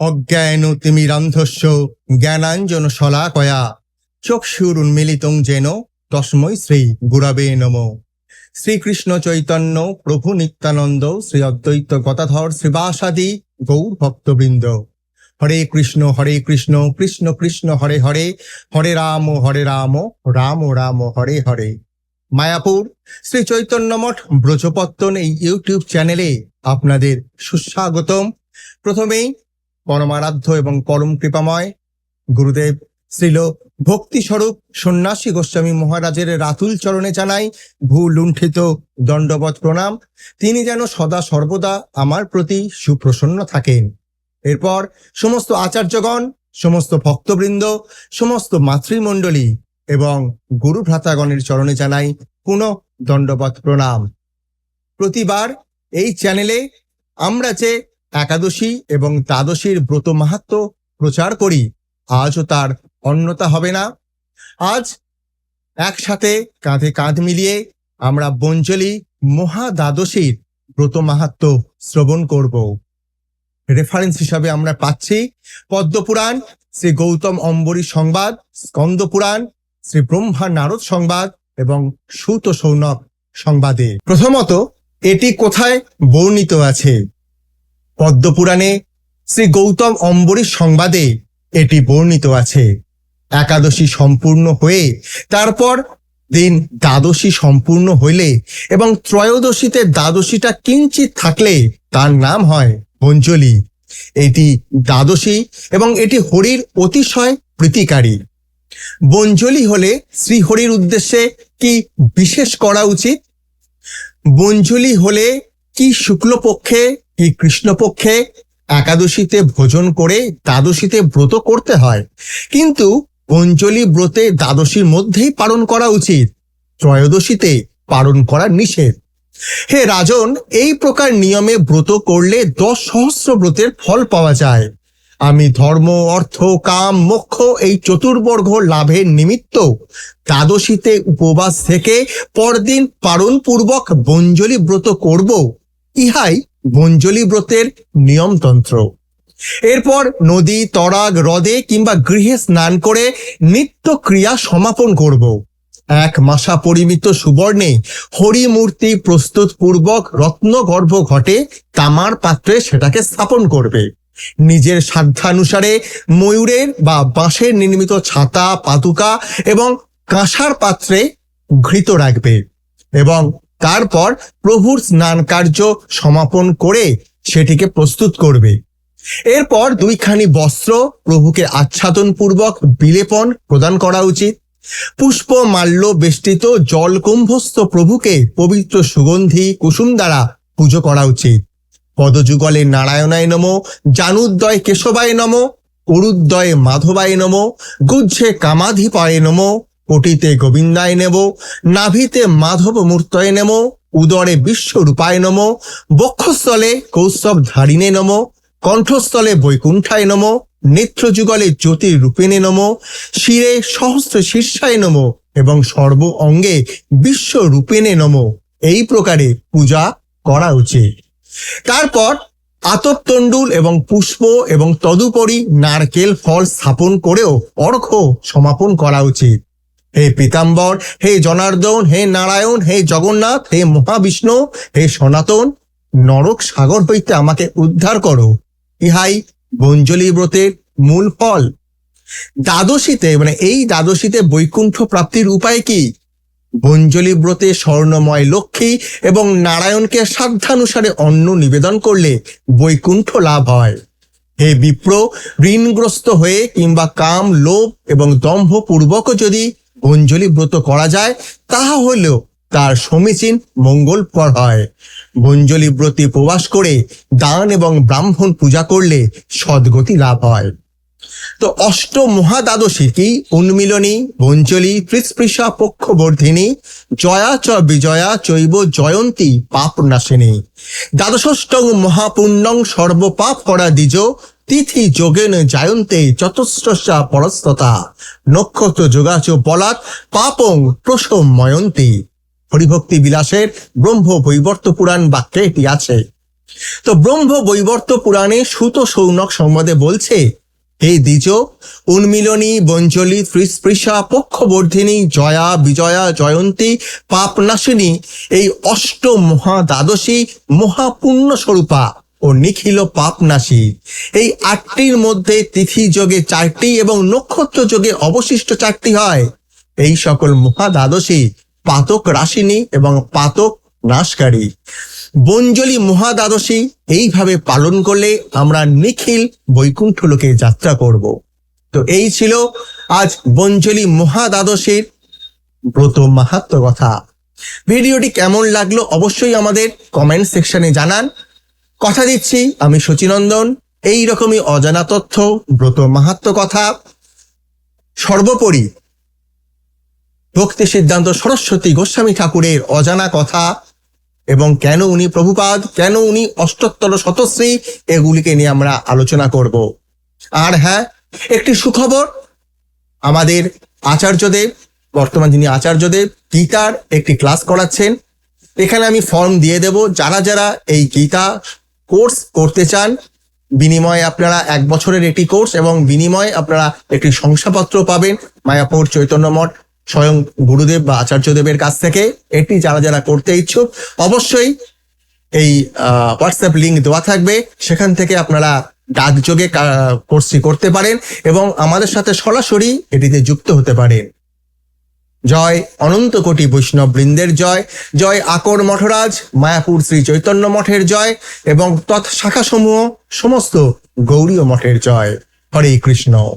অজ্ঞান তিমিরান্ধস্য জ্ঞানাঞ্জন শলাকয়া। চক্ষুর উন্মিলিতং যেন তস্মৈ শ্রী গুরাবে নম। শ্রীকৃষ্ণ চৈতন্য, প্রভু নিত্যানন্দ, শ্রী অদ্বৈত গতাধর শ্রীবাসাদি গৌর ভক্তবৃন্দ। হরে কৃষ্ণ হরে কৃষ্ণ কৃষ্ণ কৃষ্ণ, হরে হরে হরে রাম হরে রাম রাম রাম, হরে হরে। মায়াপুর, শ্রী চৈতন্য মঠ, ব্রজপত্তন এই ইউটিউব চ্যানেলে আপনাদের সুস্বাগতম। প্রথমেই পরমারাধ্য এবং পরম কৃপাময়। গুরুদেব শ্রীল ভক্তি স্বরূপ সন্ন্যাসী গোস্বামী মহারাজের রাতুল চরণে জানাই ভূ লুণ্ঠিত দণ্ডবত প্রণাম। তিনি যেন সদা সর্বদা আমার প্রতি সুপ্রসন্ন থাকেন। এরপর সমস্ত আচার্যগণ, সমস্ত ভক্তবৃন্দ, সমস্ত মাতৃমণ্ডলী এবং গুরু ভ্রাতাগণের চরণে জানাই পুনঃ দণ্ডবত প্রণাম। প্রতিবার এই চ্যানেলে আমরা যে একাদশী এবং দ্বাদশীর ব্রত মাহাত্ম প্রচার করি, আজও তার অন্যতা হবে না। আজ একসাথে কাঁধে কাঁধ মিলিয়ে আমরা বঞ্জলি মহা দ্বাদশীর ব্রত মাহাত্ম শ্রবণ করব। রেফারেন্স হিসাবে আমরা পাচ্ছি পদ্মপুরাণ, শ্রী গৌতম অম্বরী সংবাদ, স্কন্দ পুরাণ, শ্রী ব্রহ্মা নারদ সংবাদ এবং সুত সৌনক সংবাদে। প্রথমত, এটি কোথায় বর্ণিত আছে? পদ্মপুরাণে শ্রী গৌতম অম্বরীশ সংবাদে এটি বর্ণিত আছে। একাদশী সম্পূর্ণ হয়ে তারপর দিন দ্বাদশী সম্পূর্ণ হইলে এবং ত্রয়োদশীতে দ্বাদশীটা কিঞ্চিত থাকলে তার নাম হয় বঞ্জলি এটি দ্বাদশী এবং এটি হরির অতিশয় প্রীতিকারী। বঞ্জলি হলে শ্রীহরির উদ্দেশ্যে কি বিশেষ করা উচিত? বঞ্জলি হলে কি শুক্লপক্ষে কি কৃষ্ণপক্ষে একাদশীতে ভোজন করে দ্বাদশীতে ব্রত করতে হয়। কিন্তু অঞ্জলি ব্রতে দ্বাদশীর মধ্যেই পালন করা উচিত। ত্রয়োদশীতে পালন করা নিষেধ। হে রাজন, এই প্রকার নিয়মে ব্রত করলে দশ সহস্র ব্রতের ফল পাওয়া যায়। আমি ধর্ম, অর্থ, কাম, মোক্ষ এই চতুর্বর্গ লাভের নিমিত্ত দ্বাদশীতে উপবাস থেকে পরদিন পালন পূর্বক বঞ্জলি ব্রত করব। ইহাই বঞ্জলি ব্রতের নিয়মতন্ত্র। এরপর নদী, তরাগ, হ্রদে কিংবা গৃহে স্নান করে নিত্য ক্রিয়া সমাপন করব। এক মাসা পরিমিত সুবর্ণে হরি মূর্তি প্রস্তুত পূর্বক রত্নগর্ভ ঘটে তামার পাত্রে সেটাকে স্থাপন করবে। নিজের সাধ্যানুসারে ময়ূরের বা বাঁশের নির্মিত ছাতা পাতুকা এবং কাঁসার পাত্রে ঘৃত রাখবে এবং তারপর প্রভুর স্নান কার্য সমাপন করে সেটিকে প্রস্তুত করবে। এরপর দুইখানি বস্ত্র প্রভুকে আচ্ছাদন পূর্বক বিলেপন প্রদান করা উচিত। পুষ্প মাল্য বেষ্টিত জলকুম্ভস্থ প্রভুকে পবিত্র সুগন্ধি কুসুম দ্বারা পুজো করা উচিত। পদযুগলে নারায়ণায় নম জানুদ্দয় কেশবায় নম উরুদ্দয়ে মাধবায় নম গুজ্জে কামাধিপায় নম কোটিতে গোবিন্দায় নেব নাভিতে মাধব মূর্তয়ে নেম, উদরে বিশ্বরূপায় নম, বক্ষস্থলে কৌস্তব ধারিণে নম, কণ্ঠস্থলে বৈকুণ্ঠায় নম, নেত্রযুগলে জ্যোতির রূপেণে নম, শিরে সহস্র শীর্ষায় নম এবং সর্ব অঙ্গে বিশ্ব রূপেণে নম। এই প্রকারে পূজা করা উচিত। তারপর আতপতণ্ডুল এবং পুষ্প এবং তদুপরি নারকেল ফল স্থাপন করেও অর্ঘ্য সমাপন করা উচিত। হে পীতাম্বর, হে জনার্দন, হে নারায়ণ, হে জগন্নাথ, হে মহাবিষ্ণু, হে সনাতন, নরক সাগর হইতে আমাকে উদ্ধার করো। ইহাই বঞ্জলি ব্রতের মূল ফল। দ্বাদশীতে মানে এই দ্বাদশীতে বৈকুণ্ঠ প্রাপ্তির উপায় কি? বঞ্জলি ব্রতে স্বর্ণময় লক্ষ্মী এবং নারায়ণকে সাধ্যানুসারে অন্ন নিবেদন করলে বৈকুণ্ঠ লাভ হয়। হে বিপ্র, ঋণগ্রস্ত হয়ে কিংবা কাম, লোভ এবং দম্ভ পূর্বক যদি অঞ্জলি ব্রত করা যায়, তাহা হলেও তার সমীচীন মঙ্গলপর হয়। বঞ্জলি ব্রতে প্রবাস করে দান এবং ব্রাহ্মণ পূজা করলে সদ্গতি লাভ হয়। তো অষ্ট মহাদ্বাদশী কি? উন্মিলনী বঞ্জলি পৃষ্পৃষা পক্ষবর্ধিনী, জয়া চ বিজয়া, চৈব জয়ন্তী পাপ নাশিনী দ্বাদশষ্টং মহাপুণ্যং সর্বপাপ করা দ্বিজ তিথি যোগেন জায়ন্তে চতুস্রসা পরস্ততা। নক্ষত্র যোগাচ বলাৎ পাপং প্রসময়ন্তী হরিভক্তি বিলাসের ব্রহ্ম বৈবর্ত পুরাণ বাক্যে এটি আছে। তো ব্রহ্ম বৈবর্ত পুরাণে সুত সৌনক সংবাদে বলছে, হে দ্বিজ, উন্মিলনী, বঞ্জলি, ত্রিস্পৃশা, পক্ষবর্ধিনী, জয়া, বিজয়া, জয়ন্তী, পাপনাশিনী, এই অষ্ট মহা দ্বাদশী মহাপুণ্য স্বরূপা ও নিখিল পাপনাশী। এই আটটির মধ্যে তিথি যোগে চারটি এবং নক্ষত্র যোগে অবশিষ্ট চারটি হয়। এই সকল মহা দ্বাদশী পাতক রাশিনী এবং পাতক নাশকারী। বঞ্জলি মহাদ্বাদশী এইভাবে পালন করলে আমরা নিখিল বৈকুণ্ঠ লোকে যাত্রা করব। তো এই ছিল আজ বঞ্জলি মহাদ্বাদশীর ব্রত মাহাত্ম কথা। ভিডিওটি কেমন লাগল অবশ্যই আমাদের কমেন্ট সেকশনে জানান। কথা দিচ্ছি, আমি সচিনন্দন এই রকমই অজানা তথ্য, ব্রত মাহাত্ম কথা। সর্বোপরি ভক্তি সিদ্ধান্ত সরস্বতী গোস্বামী ঠাকুরের অজানা কথা এবং কেন উনি প্রভুপাদ, কেন উনি অষ্টোত্তর শতশ্রী, এগুলিকে নিয়ে আমরা আলোচনা করব। আর হ্যাঁ একটি সুখবর, আমাদের আচার্যদেব, বর্তমান যিনি আচার্যদেব, গীতার একটি ক্লাস করাচ্ছেন। এখানে আমি ফর্ম দিয়ে দেব, যারা যারা এই গীতা কোর্স করতে চান, বিনিময়ে আপনারা এক বছরের একটি কোর্স এবং বিনিময়ে আপনারা একটি শংসাপত্র পাবেন মায়াপুর চৈতন্য মঠ স্বয়ং গুরুদেব বা আচার্যদেবের কাছ থেকে। এটি যারা যারা করতে ইচ্ছুক, অবশ্যই এই হোয়াটসঅ্যাপ লিংক দেওয়া থাকবে। সেখান থেকে আপনারা ডাকযোগে কোর্সটি করতে পারেন এবং আমাদের সাথে সরাসরি এটিতে যুক্ত হতে পারেন। জয় অনন্ত কোটি বৈষ্ণব বৃন্দের জয়। জয় আকর মঠরাজ, মায়াপুর শ্রী চৈতন্য মঠের জয় এবং তৎ শাখাসমূহ সমস্ত গৌরীয় মঠের জয়। হরে কৃষ্ণ।